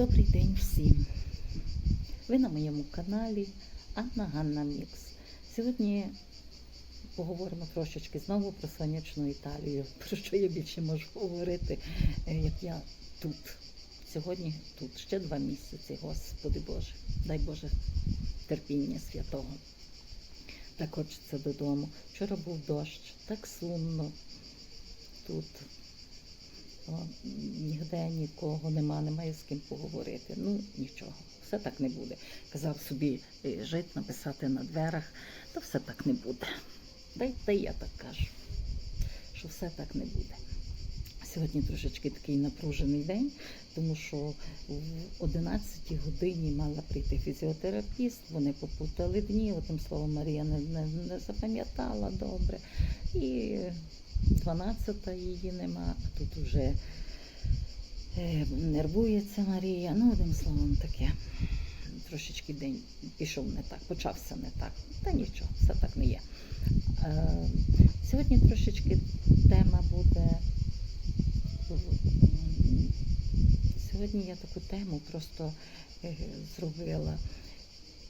Добрий день всім! Ви на моєму каналі Анна Ганна Мікс. Сьогодні поговоримо трошечки знову про сонячну Італію. Про що я більше можу говорити, е, як я тут. Сьогодні тут ще два місяці, Господи Боже, дай Боже терпіння святого. Так хочеться додому. Вчора був дощ, так сумно тут. О, Нігде нікого нема, немає з ким поговорити. Ну нічого, все так не буде. Казав собі е, жити, написати на дверах, то все так не буде. Та й та я так кажу, що все так не буде. Сьогодні трошечки такий напружений день, тому що в 11 годині мала прийти фізіотерапіст, вони попутали дні, одним словом, Марія не, не, не запам'ятала добре. І 12-та її нема, а тут вже е, нервується Марія. Ну, одним словом, таке. Трошечки день пішов не так, почався не так. Та нічого, все так не є. Е, Сьогодні трошечки тема буде. Сьогодні я таку тему просто е, зробила.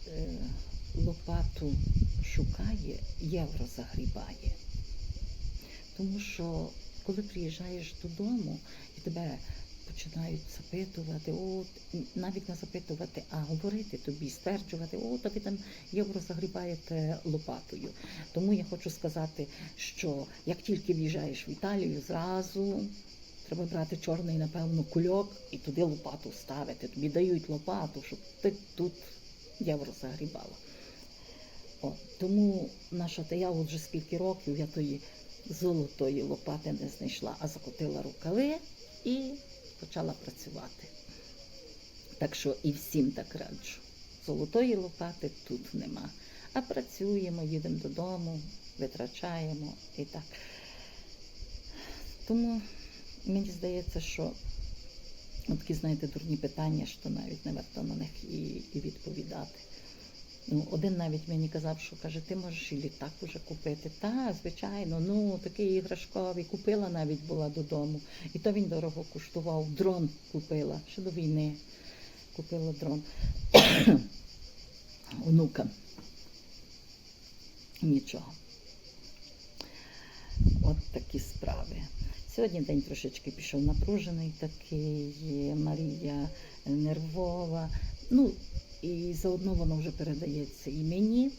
Е, Лопату шукає, євро загрібає. Тому що коли приїжджаєш додому і тебе починають запитувати, от навіть не запитувати, а говорити тобі, стверджувати, о, то ви там євро загрібаєте лопатою. Тому я хочу сказати, що як тільки в'їжджаєш в Італію, зразу треба брати чорний, напевно, кульок і туди лопату ставити. Тобі дають лопату, щоб ти тут євро загрібала. О, тому наша та я вже скільки років я тої золотої лопати не знайшла, а закотила рукави і почала працювати. Так що і всім так раджу. Золотої лопати тут нема. А працюємо, їдемо додому, витрачаємо і так. Тому мені здається, що такі, знаєте, дурні питання, що навіть не варто на них і, і відповідати. Ну, один навіть мені казав, що каже, ти можеш і літак уже купити. Та, звичайно, ну такий іграшковий. Купила навіть була додому. І то він дорого коштував. Дрон купила. Ще до війни купила дрон. Онукам. Нічого. От такі справи. Сьогодні день трошечки пішов напружений такий, Марія нервова. Ну, і заодно воно вже передається і мені.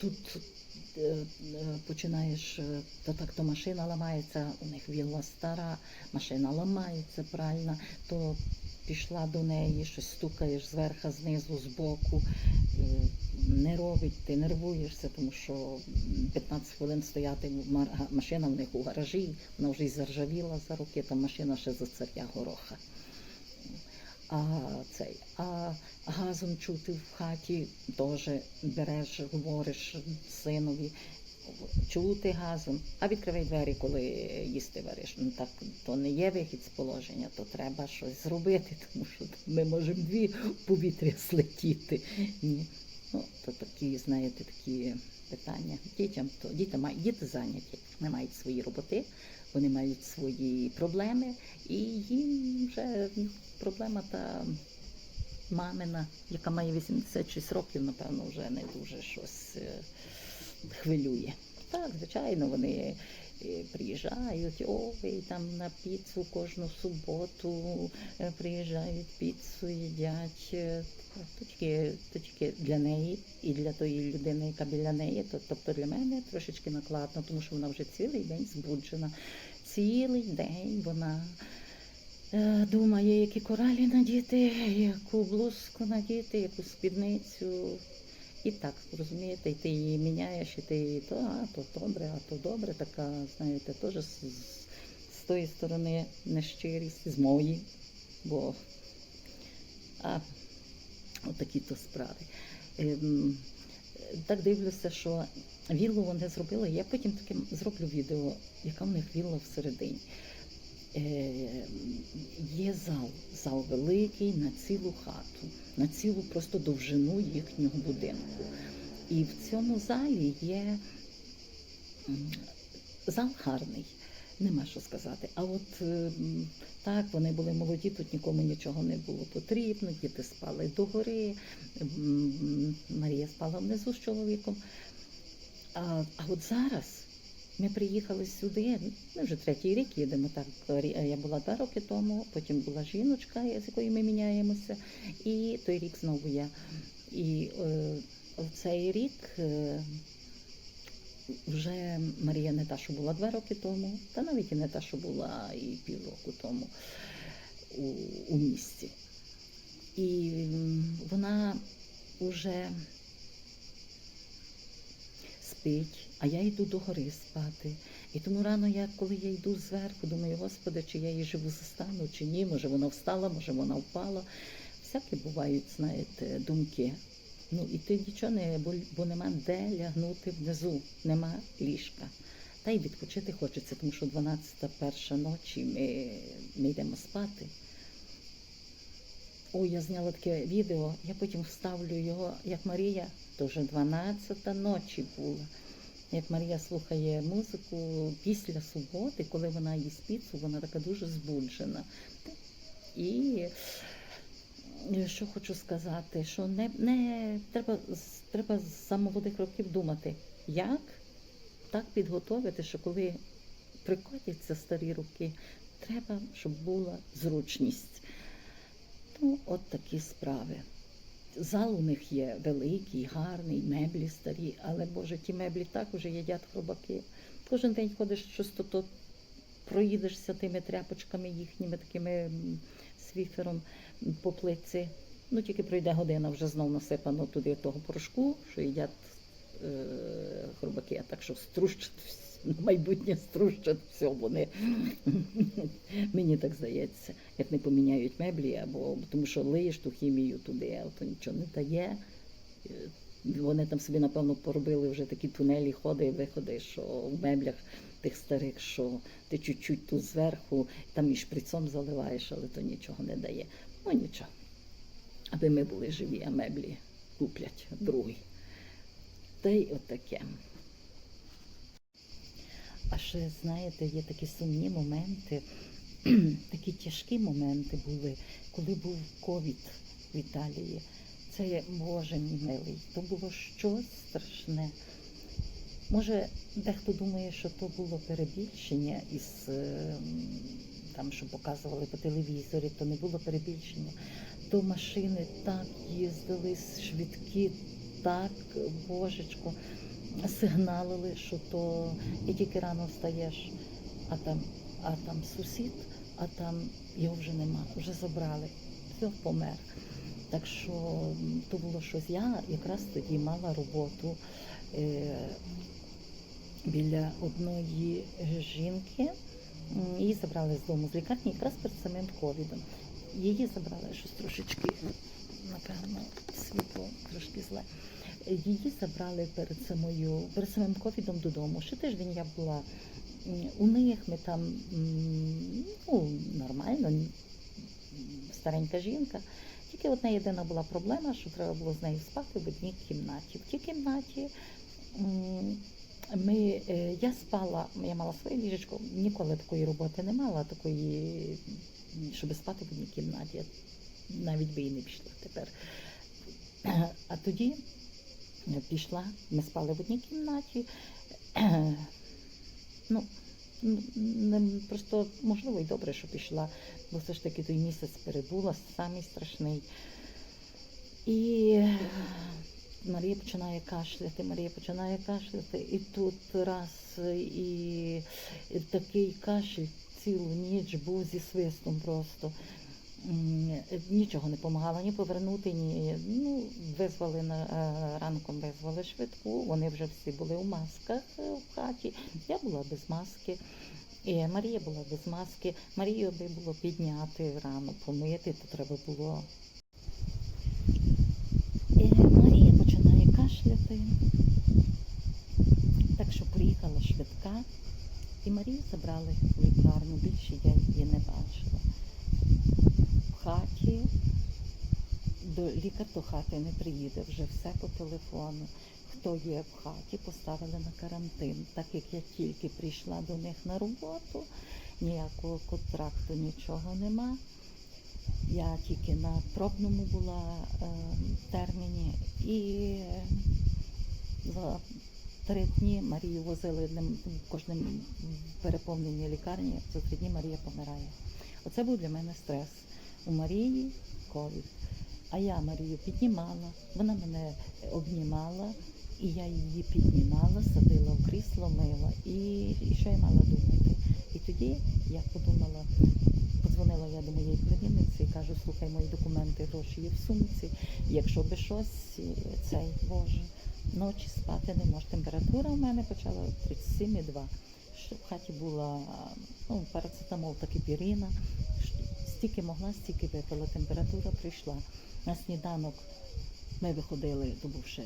Тут е, е, починаєш, е, то так то машина ламається, у них вілла стара, машина ламається правильно, то пішла до неї, щось стукаєш зверху, знизу, збоку, е, не робить, ти нервуєшся, тому що 15 хвилин стояти машина в них у гаражі, вона вже й заржавіла за роки, там машина ще за царя гороха. А цей, а газом чути в хаті теж береш, говориш синові, чути газом, а відкривай двері, коли їсти вариш. Ну так то не є вихід з положення, то треба щось зробити, тому що ми можемо дві повітря слетіти. Ну, то такі, знаєте, такі питання. Дітям то діти мають діти зайняті, вони мають свої роботи, вони мають свої проблеми, і їм вже проблема та мамина, яка має 86 років, напевно, вже не дуже щось е, хвилює. Так, звичайно, вони е, приїжджають, ой, там на піцу кожну суботу е, приїжджають, піцу їдять. Е, То тільки, то тільки для неї і для тої людини, яка біля неї. То- Тобто для мене трошечки накладно, тому що вона вже цілий день збуджена. Цілий день вона думає, які коралі надіти, яку блузку надіти, яку спідницю. І так, розумієте, і ти її міняєш, і ти її то, а то добре, а то добре. Така, знаєте, теж з, з- тої сторони нещирість, з моєї, бо а, отакі то справи. Ем, так дивлюся, що віллу вони зробили. Я потім таке зроблю відео, яка в них вілла всередині. Е, є зал, зал великий на цілу хату, на цілу просто довжину їхнього будинку. І в цьому залі є зал гарний. Нема що сказати. А от так, вони були молоді, тут нікому нічого не було потрібно, діти спали догори, Марія спала внизу з чоловіком. А, а от зараз ми приїхали сюди, ми вже третій рік їдемо. Так, я була два роки тому, потім була жіночка, з якою ми міняємося, і той рік знову я. І е, в цей рік е, вже Марія не та, що була два роки тому, та навіть і не та, що була і півроку тому у, у місті. І вона вже спить, а я йду до гори спати. І тому рано, я, коли я йду зверху, думаю, Господи, чи я її живу застану, чи ні, може вона встала, може вона впала. Всякі бувають, знаєте, думки. Ну і ти нічого не, бо, бо нема де лягнути внизу, нема ліжка. Та й відпочити хочеться, тому що 12 перша ночі ми, ми йдемо спати. Ой, я зняла таке відео, я потім вставлю його, як Марія, то вже 12 ночі була. Як Марія слухає музику після суботи, коли вона їсть піцу, вона така дуже збуджена. І е, що хочу сказати, що не, не треба, треба з самоводих років думати, як так підготовити, що коли прикотяться старі роки, треба, щоб була зручність. Ну, от такі справи. Зал у них є великий, гарний, меблі старі, але Боже, ті меблі так уже їдять хробаки. Кожен день ходиш щось то, проїдешся тими тряпочками їхніми такими свіфером по плитці. Ну, тільки пройде година, вже знов насипано туди того порошку, що їдять е, хробаки, а так що струщать на майбутнє струщать все вони. Мені так здається, як не поміняють меблі, або тому що лиєш ту хімію туди, а то нічого не дає. Е, Вони там собі, напевно, поробили вже такі тунелі, ходи і виходи, що в меблях тих старих, що ти чуть-чуть тут зверху, там і шприцом заливаєш, але то нічого не дає. Ну нічого. Аби ми були живі, а меблі куплять другий. Та й отаке. А ще, знаєте, є такі сумні моменти, такі тяжкі моменти були, коли був ковід в Італії. Це, Боже мій милий, то було щось страшне. Може, дехто думає, що то було перебільшення із е, там, що показували по телевізорі, то не було перебільшення. То машини так їздили, швидкі, так, божечко, сигналили, що то і тільки рано встаєш, а там, а там сусід, а там його вже нема, вже забрали, все помер. Так що то було щось. Я якраз тоді мала роботу е, біля одної жінки. Її забрали з дому з лікарні якраз перед самим ковідом. Її забрали щось трошечки, напевно, світло трошки зле. Її забрали перед самою, перед самим ковідом додому. Ще тиждень я була у них, ми там ну, нормально, старенька жінка. Тільки одна єдина була проблема, що треба було з нею спати в одній кімнаті. В тій кімнаті ми, е, я спала, я мала своє ліжечко, ніколи такої роботи не мала, такої, щоб спати в одній кімнаті. Навіть би і не пішла тепер. А тоді пішла, ми спали в одній кімнаті. Ну, не, просто можливо і добре, що пішла, бо все ж таки той місяць перебула, самий страшний. І Марія починає кашляти, Марія починає кашляти, і тут раз і, і такий кашель цілу ніч був зі свистом просто. Нічого не допомагало ні повернути, ні. Ну, визвали на е, ранком визвали швидку. Вони вже всі були у масках е, в хаті. Я була без маски. І Марія була без маски. Марію би було підняти рано, помити, то треба було. І Марія починає кашляти. Так що приїхала швидка, і Марію забрали в лікарню. Більше я її не бачила. В хаті до лікар до хати не приїде, вже все по телефону. Хто є в хаті, поставили на карантин. Так як я тільки прийшла до них на роботу, ніякого контракту, нічого нема. Я тільки на пробному була е, терміні і е, за три дні Марію возили одним кожним переповненій лікарні. За три дні Марія помирає. Оце був для мене стрес. У Марії ковід. А я Марію піднімала, вона мене обнімала, і я її піднімала, садила в крісло, мила. І, і що я мала думати? І тоді я подумала, подзвонила я до моєї племінниці і кажу, слухай, мої документи, гроші є в сумці. Якщо би щось, цей Боже, ночі спати не може. Температура в мене почала 37,2. Що в хаті була ну, парацетамол та кипірина. Стільки могла, стільки випила. Температура прийшла. На сніданок ми виходили, то був ще,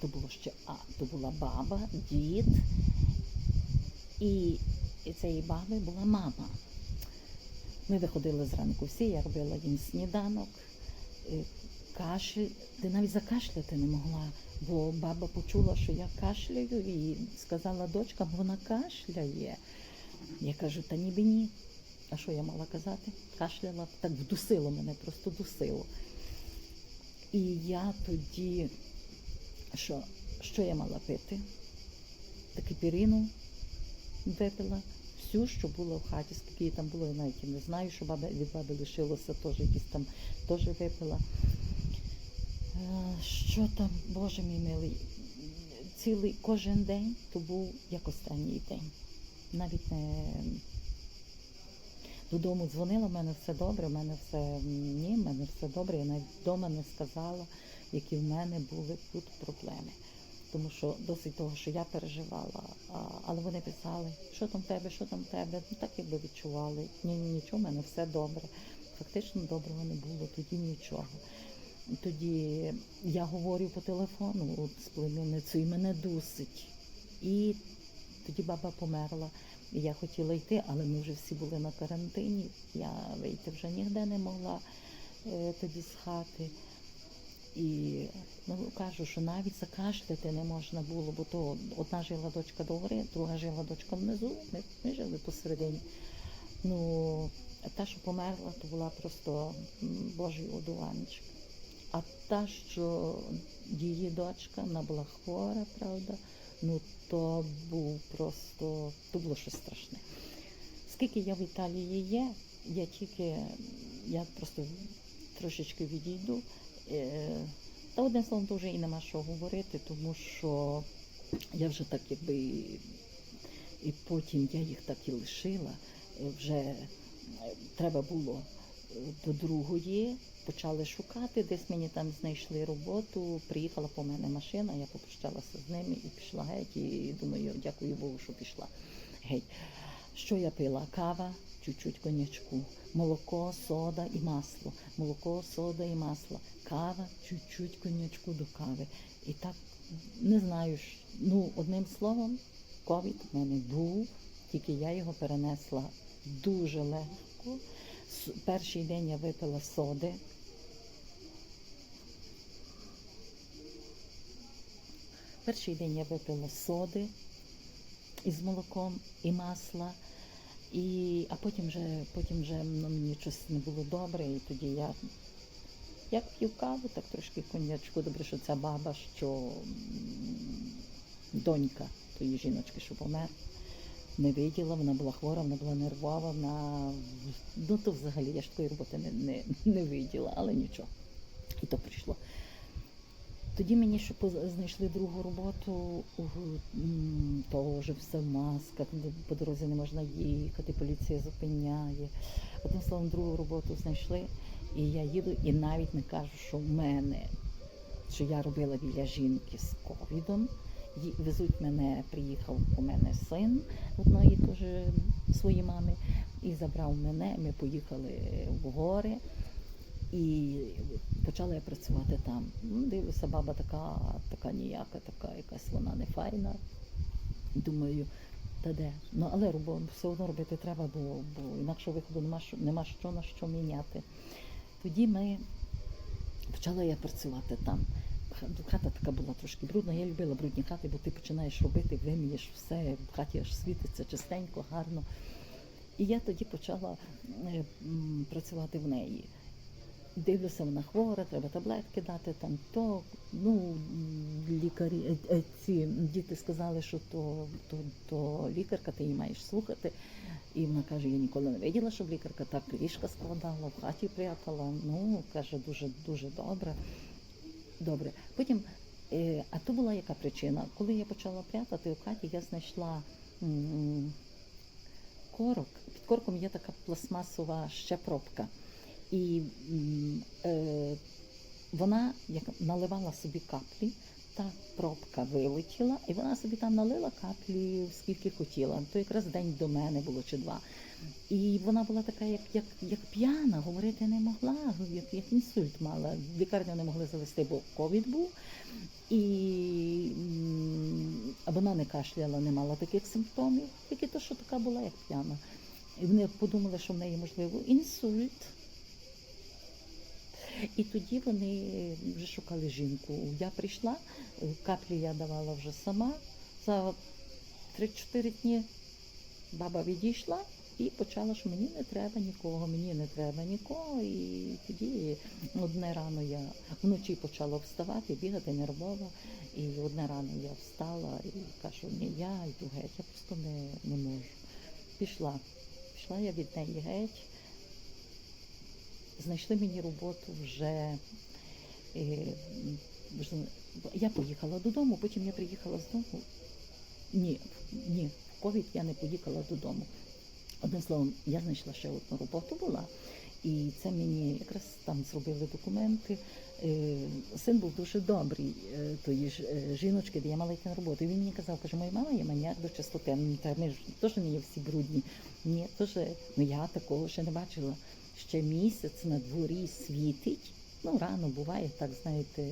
то було ще, а, то була баба, дід, і, і цієї баби була мама. Ми виходили зранку всі, я робила їм сніданок, е, кашель, ти навіть закашляти не могла, бо баба почула, що я кашляю, і сказала дочка, вона кашляє. Я кажу, та ніби ні. А що я мала казати? Кашляла, так вдусило мене, просто дусило. І я тоді, що, що я мала пити? Таки пірину випила, всю, що було в хаті, скільки її там було, я навіть не знаю, що баба, від баби лишилося, теж якісь там теж випила. Е, Що там, Боже мій милий, цілий кожен день то був як останній день. Навіть не додому дзвонила, в мене все добре, в мене все ні, в мене все добре. Я навіть вдома не сказала, які в мене були тут проблеми. Тому що досить того, що я переживала, але вони писали, що там в тебе, що там в тебе. Ну так якби відчували. Ні, ні, нічого, в мене все добре. Фактично доброго не було, тоді нічого. Тоді я говорю по телефону от, з племінницею, і мене дусить. І тоді баба померла. Я хотіла йти, але ми вже всі були на карантині. Я вийти вже ніде не могла е, тоді з хати. І ну, кажу, що навіть закашляти не можна було, бо то одна жила дочка догори, друга жила дочка внизу, ми, ми жили посередині. Ну, та, що померла, то була просто Божий одуванчик. А та, що її дочка, вона була хвора, правда, ну то був просто, то було щось страшне. Скільки я в Італії є, я тільки, я просто трошечки відійду. Е, Та одним словом, вже і нема що говорити, тому що я вже так якби і- потім я їх так і лишила. Е, Вже е, треба було до другої, почали шукати, десь мені там знайшли роботу, приїхала по мене машина, я попрощалася з ними і пішла геть. І думаю, дякую Богу, що пішла геть. Що я пила? Кава, чуть-чуть конячку, молоко, сода і масло. Молоко, сода і масло. Кава, чуть-чуть конячку до кави. І так не знаю, ну одним словом, ковід в мене був, тільки я його перенесла дуже легко. Перший день я випила соди. Перший день я випила соди із молоком і масла. І, а потім вже, потім вже ну, мені щось не було добре, і тоді я як п'ю каву, так трошки конячку. Добре, що ця баба, що донька тої жіночки, що помер, не виділа, вона була хвора, вона була нервова, вона ну то взагалі я ж такої роботи не, не, не виділа, але нічого. І то прийшло. Тоді мені ще знайшли другу роботу, вже все в масках, по дорозі не можна їхати, поліція зупиняє. Одним словом, другу роботу знайшли, і я їду, і навіть не кажу, що в мене, що я робила біля жінки з ковідом. Везуть мене, приїхав у мене син одної теж своєї мами і забрав мене. Ми поїхали в гори. І почала я працювати там. Ну, Дивлюся, баба така, така ніяка, така якась вона не файна. Думаю, та де? Ну але робо, все одно робити треба, бо, бо інакше виходу нема, що- нема що на що міняти. Тоді ми Почала я працювати там. Ха- Хата така була трошки брудна. Я любила брудні хати, бо ти починаєш робити, вимієш все, в хаті аж світиться чистенько, гарно. І я тоді почала е, працювати в неї. Дивлюся, вона хвора, треба таблетки дати, там то. Ну, лікарі, е, е, ці діти сказали, що то, то, то лікарка, ти її маєш слухати. І вона каже, я ніколи не виділа, щоб лікарка так ліжка складала, в хаті прятала. Ну, каже, дуже дуже добре. Добре. Потім, е, а то була яка причина? Коли я почала прятати у хаті, я знайшла корок. Під корком є така пластмасова щепробка. І е, вона як наливала собі каплі, та пробка вилетіла, і вона собі там налила каплі, скільки хотіла. То якраз день до мене було чи два. І вона була така, як, як, як п'яна, говорити не могла, як, як інсульт мала. Лікарню не могли завести, бо ковід був. І вона не кашляла, не мала таких симптомів, тільки то, що така була, як п'яна. І вони подумали, що в неї можливо інсульт. І тоді вони вже шукали жінку. Я прийшла, е, каплі я давала вже сама. За 3-4 дні баба відійшла і почала, що мені не треба нікого, мені не треба нікого. І тоді одне рано я вночі почала вставати, бігати нервово. І одне рано я встала і кажу, ні, я йду геть, я просто не, не можу. Пішла. Пішла я від неї геть. Знайшли мені роботу вже. е, вже- Я поїхала додому, потім я приїхала з дому. Ні, ні, в ковід я не поїхала додому. Одним словом, я знайшла ще одну роботу була, і це мені якраз там зробили документи. Е, Син був дуже добрий е, тої ж жіночки, де я мала йти на роботу. І він мені казав, каже, моя мама є маніяк до чистоти. Ми ж теж не є всі брудні. Ні, теж, ну я такого ще не бачила. Ще місяць на дворі світить. Ну, рано буває, так знаєте,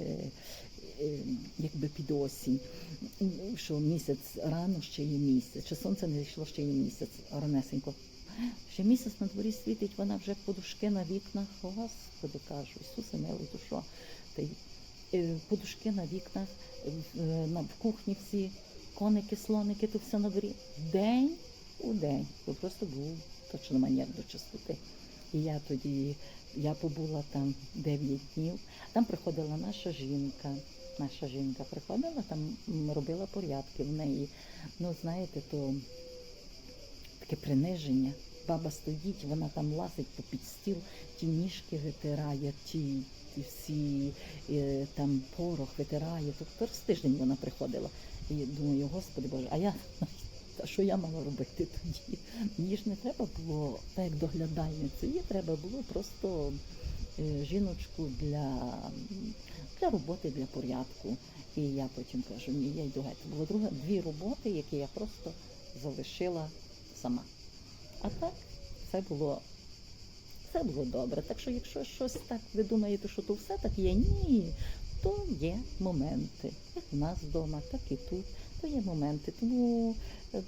е, якби під осінь, що місяць рано ще є місяць, чи сонце не зійшло ще є місяць, ранесенько. Ще місяць на дворі світить, вона вже подушки на вікнах. Господи, кажу, Ісусе милий, то що? Й, е, подушки на вікнах, в, е, кухні всі, коники, слоники, то все на дворі. День у день. То просто був точно маньяк до чистоти. І я тоді, я побула там 9 днів. Там приходила наша жінка. Наша жінка приходила, там робила порядки в неї. Ну, знаєте, то таке приниження. Баба стоїть, вона там лазить по під стіл, ті ніжки витирає, ті, ті всі е, там порох витирає. Тобто раз тиждень вона приходила. І думаю, господи Боже, а я та що я мала робити тоді? Її ж не треба було так як доглядальницю, її треба було просто е, жіночку для, для роботи, для порядку. І я потім кажу, ні, я йду геть. Було друга дві роботи, які я просто залишила сама. А так все було, все було добре. Так що, якщо щось так ви думаєте, що то все так є, ні, то є моменти. Як у нас вдома, так і тут, то є моменти. Тому, е,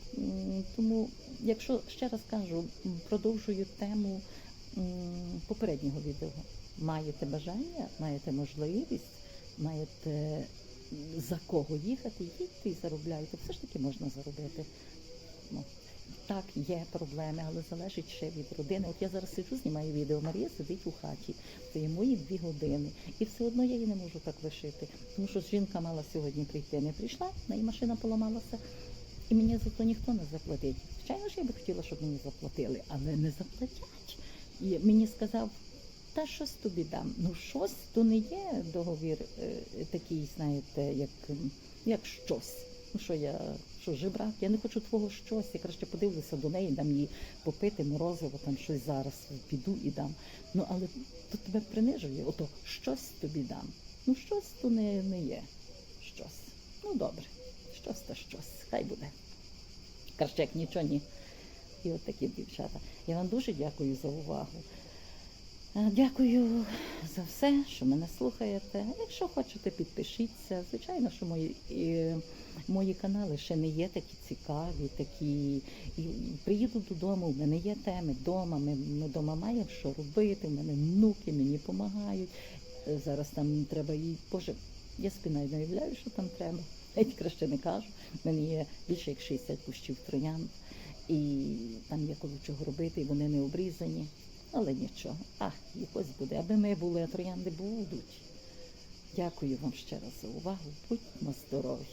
тому якщо ще раз кажу, продовжую тему попереднього відео. Маєте бажання, маєте можливість, маєте за кого їхати, їдьте і заробляйте. Все ж таки можна заробити. Так, є проблеми, але залежить ще від родини. От я зараз сиджу, знімаю відео. Марія сидить у хаті. Це є мої дві години. І все одно я її не можу так лишити. Тому що жінка мала сьогодні прийти, не прийшла, в неї машина поламалася. І мені за то ніхто не заплатить. Звичайно ж, я би хотіла, щоб мені заплатили, але не заплатять. І мені сказав, та щось тобі дам. Ну щось то не є договір е, такий, знаєте, як, як щось. Ну що я, що жебрак, я не хочу твого щось. Я краще подивлюся до неї, дам їй попити морозиво, там щось зараз піду і дам. Ну але то тебе принижує, ото щось тобі дам. Ну щось то не, не є щось. Ну добре, щось та щось, хай буде. Краще як нічого ні. І от такі дівчата. Я вам дуже дякую за увагу. Е, Дякую за все, що мене слухаєте. Якщо хочете, підпишіться. Звичайно, що мої, е, мої канали ще не є такі цікаві, такі. І приїду додому, в мене є теми вдома, ми, ми вдома маємо що робити, в мене внуки мені допомагають. Е, Зараз там треба і Боже, я спина не уявляю, що там треба. Й краще не кажу. У мене є більше як 60 кущів троянд, і там є коло чого робити, і вони не обрізані. Але нічого. А, якось буде. Аби ми були, а троянди будуть. Дякую вам ще раз за увагу. Будьмо здорові.